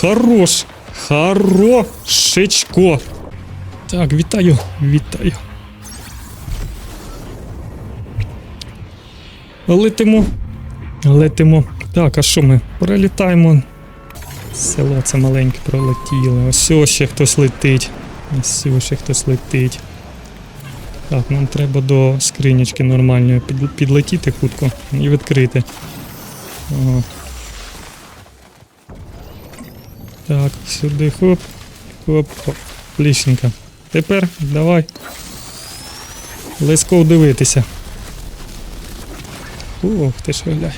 Хорош! Хорошечко! Так, вітаю, вітаю. Летимо. Летимо. Так, а що ми? Пролітаємо. Село це маленьке пролетіло. Ось ось ще хтось летить. Ось ось ще хтось летить. Так, нам треба до скринячки нормальної підлетіти хутко і відкрити. Ага. Так, сюди хоп. Хоп, хоп. Лічненько. Тепер давай. Лесков дивитися. Ох, ти ж вигляй.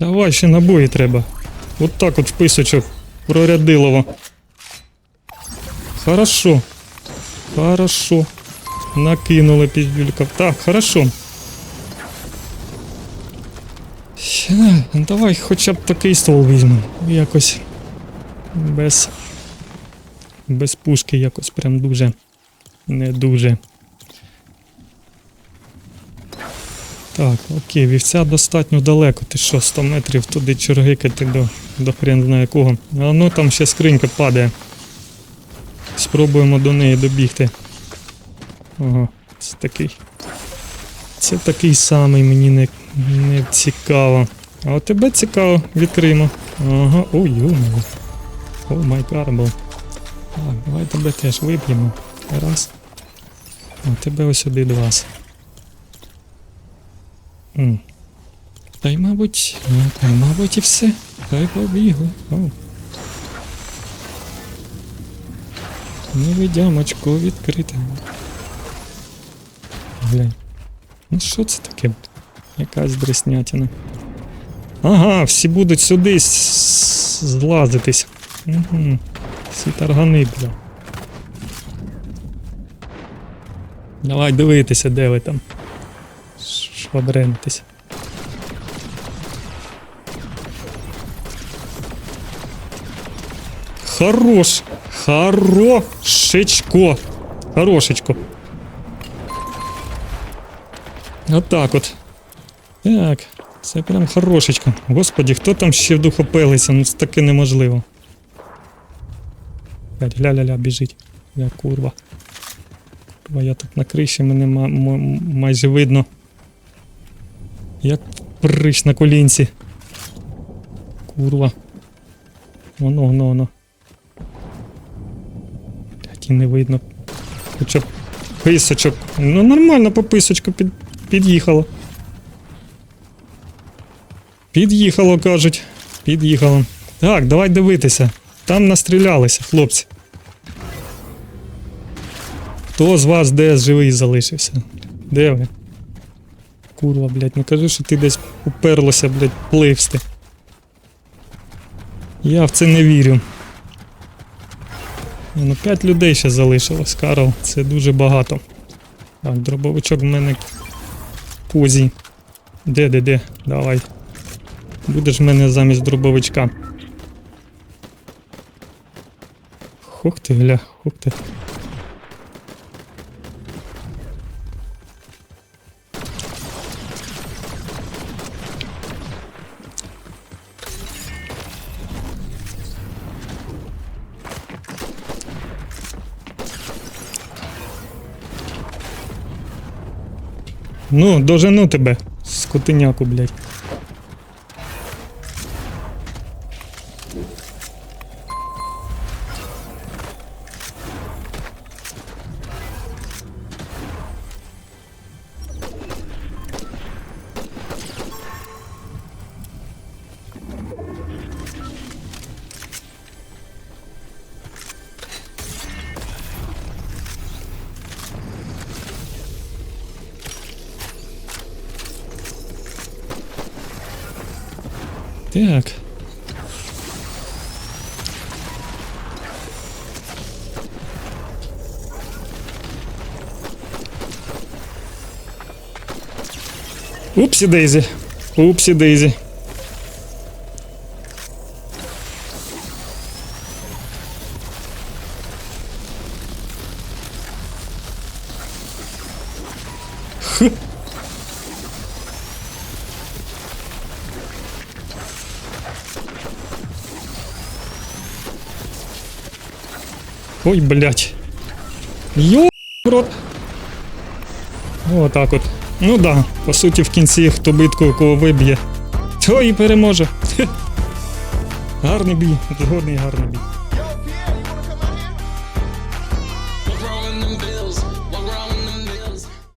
Давай ще набої треба. От так от в писочок прорядилово. Хорошо. Хорошо. Накинули піздюлька. Так, хорошо. Ну давай хоча б такий ствол візьмемо. Якось без. Без пушки якось прям дуже. Не дуже. Так, окей, вівця достатньо далеко. Ти що, 100 метрів туди чергикати до, до хрен знає кого. А ну там ще скринька падає. Спробуємо до неї добігти. Ага, це такий. Це такий самий, мені не, не цікаво. А от тебе цікаво, відкриємо. Ага, ой, юмор. О май карбл. Так, давай тебе теж вип'ємо. Раз. А тебе ось сюди два. Та й, мабуть, ну, та й, мабуть, і все. Та й побігли. О. Невидямочко відкрите. Глянь. Ну що це таке? Якась дреснятина. Ага, всі будуть сюди злазитись. Угу. Всі таргани, бля. Давай дивитися, де ви там. Швабренитись. Хорош! Хорошечко! Хорошечко. Отак от. Так, це прям хорошечко. Господі, хто там ще вдухопелиться? Ну це таке неможливо. Блядь, Ля-ля-ля, біжить. Я курва. Курва, я тут на криші, мене ма- майже видно. Як приш на колінці. Курва. Воно, воно, воно. Блядь, і не видно. Хоча б писочок. Ну нормально по писочку під, під'їхало. Під'їхало, кажуть. Під'їхало. Так, давай дивитися. Там настрілялися, хлопці. Хто з вас де живий залишився? Де ви? Курва, блядь, не кажи, що ти десь уперлося, блядь, пливсти. Я в це не вірю. Ну, 5 людей ще залишилось, Карл. Це дуже багато. Так, дробовичок в мене козій. Де, де, де? Давай. Будеш в мене замість дробовичка. Хух ти, гля, хух ти. Ну, дожену тебе, скотиняку, блядь. Так. Упсі Дейзі. Упсі Дейзі. Х. Ой, блядь. Йо, рот. Отак от. Ну да, по суті, в кінці хто битку кого виб'є, той і переможе. Гарний бій, згодний гарний бій.